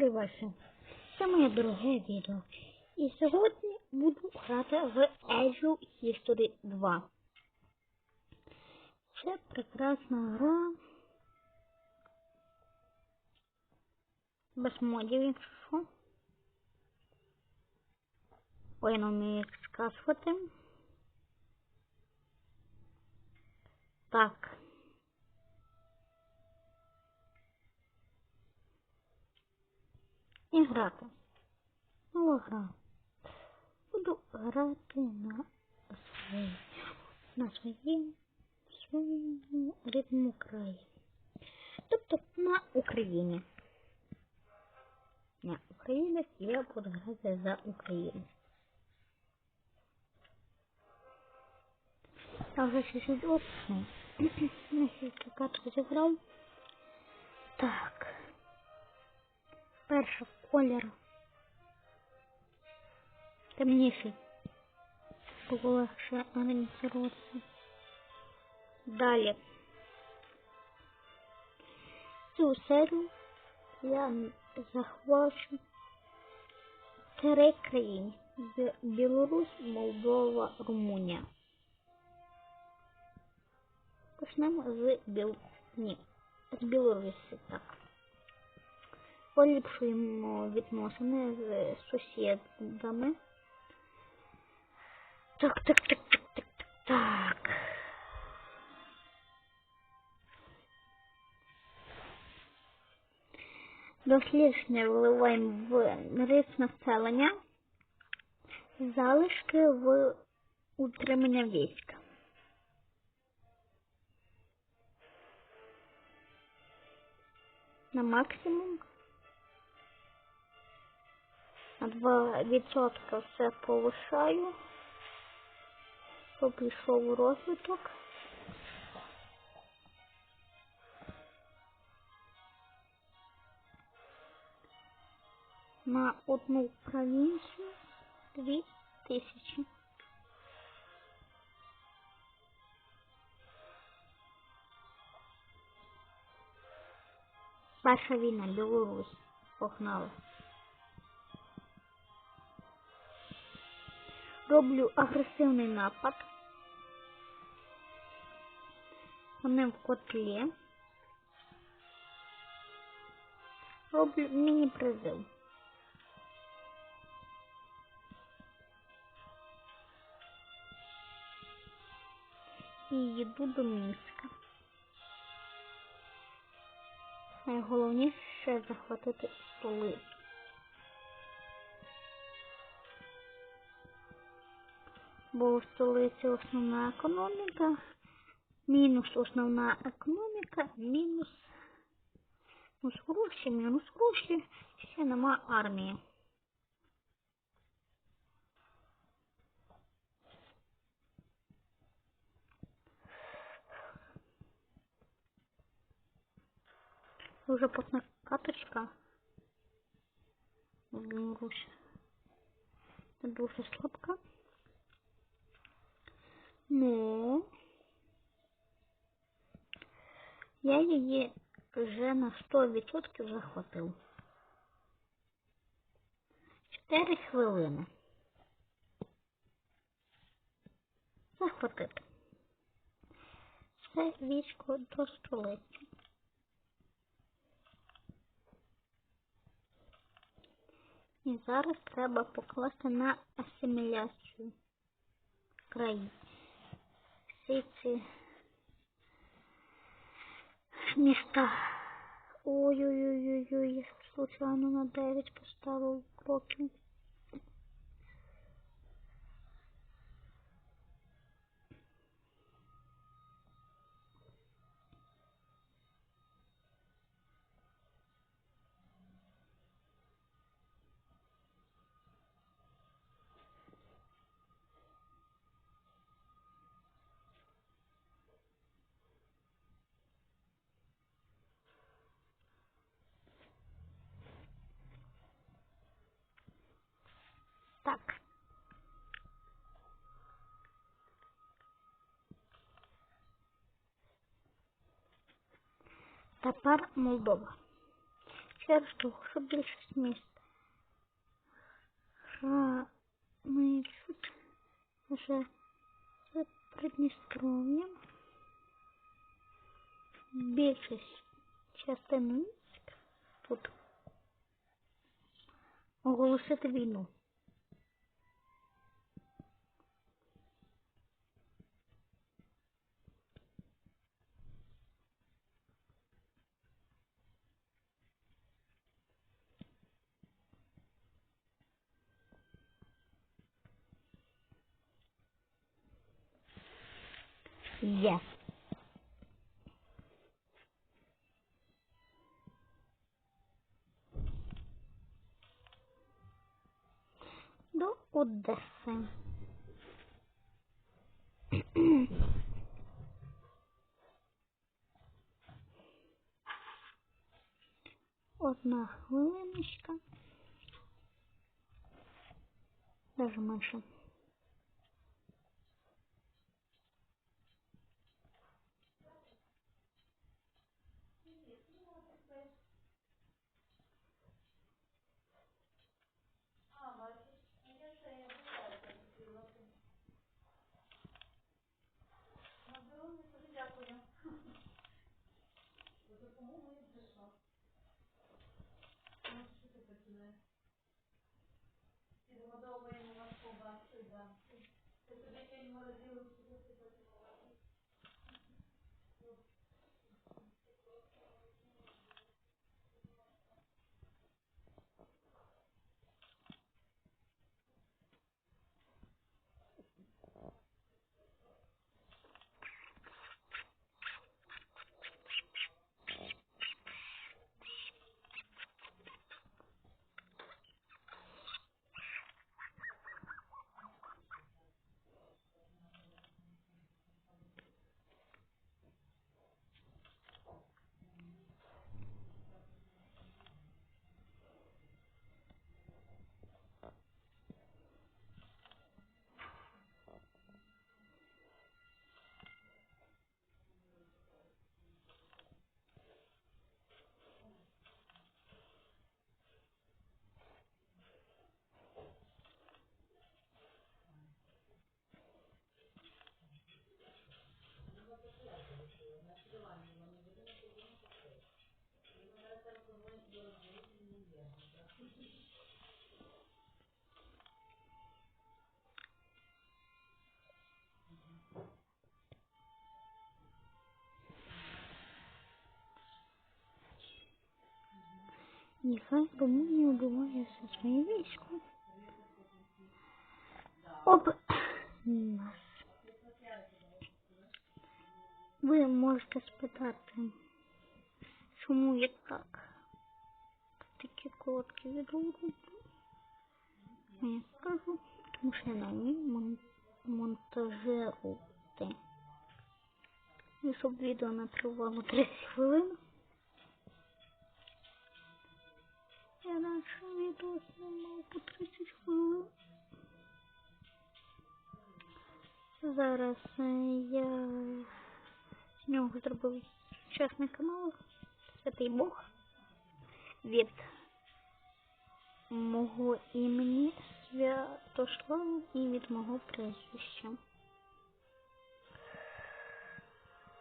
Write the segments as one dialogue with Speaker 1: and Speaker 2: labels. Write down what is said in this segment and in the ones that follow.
Speaker 1: Добрий вечір. Це моє дороге відео. І сьогодні буду грати в of History 2. Це прекрасна гра. Без модів, якщо що. Ой, не вмію їх скасувати. Так. І грати. Нова гра. Буду грати на своїй, на своїм, своєму рідному краї. Тобто на Україні. На Україні я буду грати за Україну. Я вже чуть-чуть описну. На карту зіграв. Так. Перший колір. Темніший. Було легше орієнтуватися. Далі. Цю серію я захвачу три країни. Бі- Білорусь, Молдова, Румунія. Почнемо з Біл... Ні, з Білорусі, так. Поліпшуємо відносини з сусідами. Так, так, так, так, так, так, так. Дослідження вливаємо в рис населення, залишки в утримання війська. На максимум. На 2% все повишаю. Щоб пішов розвиток. На одну провінцію дві тисячі. Перша війна, Білорусь. Погнали. Роблю агресивний напад. Вони в котлі. Роблю міні-призив. І їду до Мінська. Найголовніше захватити столицю. Бо в столиці основна економіка, мінус основна економіка, мінус, мінус гроші, мінус гроші, ще нема армії. Дуже потна каточка. Дуже слабка. Ну, я її вже на 100% захватив. 4 хвилини. Захватити. Це військо до столиці. І зараз треба покласти на асиміляцію країн. Всі ці міста. Ой-ой-ой-ой, я случайно на 9 поставив кроків. Так. Тепер Молдова. через того, що більшість міст граничуть лише з Придністров'ям. Більшість частин військ тут оголосити війну. Є. До Одеси. Одна хвилиночка. Даже менше. second molecule Нехай Румунія убиває все своє військо. Об нас. Ви можете спитати, чому я так? Такі короткі відгуки. Я скажу, тому що я не вмію мон монтажувати. І щоб відео не тривало 30 хвилин. Я раніше відео знімав по 30 хвилин. Зараз е, я з нього зробив чесний канал Святий Бог від мого імені Святослава і від мого прізвища.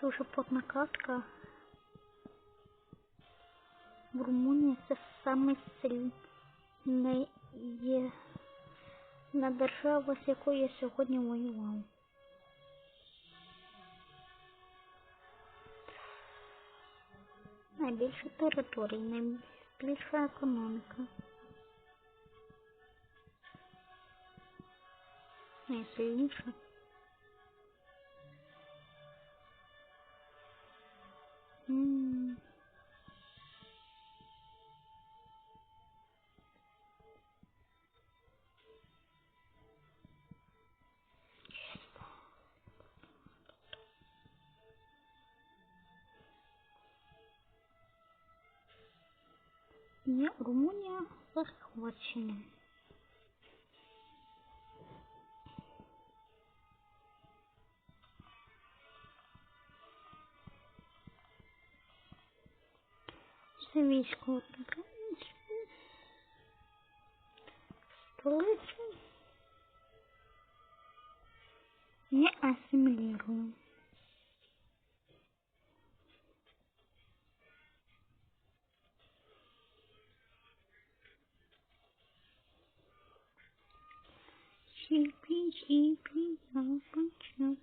Speaker 1: Дуже потна катка. В Румунії це саме сильна є на держава, з якою я сьогодні воював. Найбільше територій, política econômica. Nem sei isso. і Румунія перехвачена. Це військово-українську столицю We are